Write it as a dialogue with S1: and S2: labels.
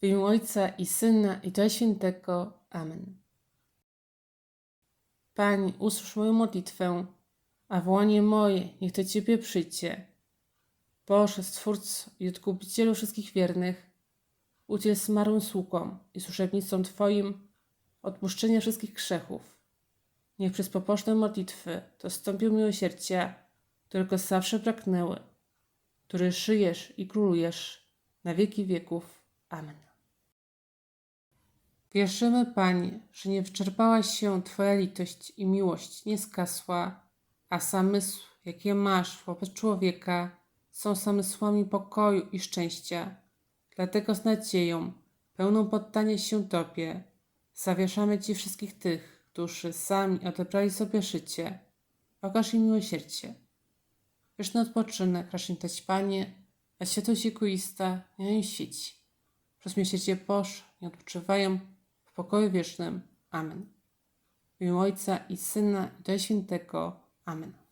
S1: W imię Ojca i Syna i Ducha Świętego. Amen. Pani, usłysz moją modlitwę, a wołanie moje niech do Ciebie przyjdzie. Boże, Stwórco i Odkupicielu wszystkich wiernych, udziel zmarłym sługom i służebnicom Twoim odpuszczenia wszystkich grzechów. Niech przez pobożne modlitwy dostąpią miłosierdzia, którego zawsze pragnęły, który żyjesz i królujesz na wieki wieków. Amen. Wierzymy, Panie, że nie wyczerpała się Twoja litość i miłość nie skasła, a zamysł, jakie masz wobec człowieka, są zamysłami pokoju i szczęścia. Dlatego z nadzieją, pełną poddania się Tobie, zawieszamy Ci wszystkich tych, którzy sami odebrali sobie życie. Okaż im miłosierdzie. Wieczny odpoczynek racz im dać, Panie, a światło siekuista nie im świeci. Przez miłosierdzie Boże nie odpoczywają pokoju wiecznym. Amen. W imię Ojca i Syna i Świętego. Amen.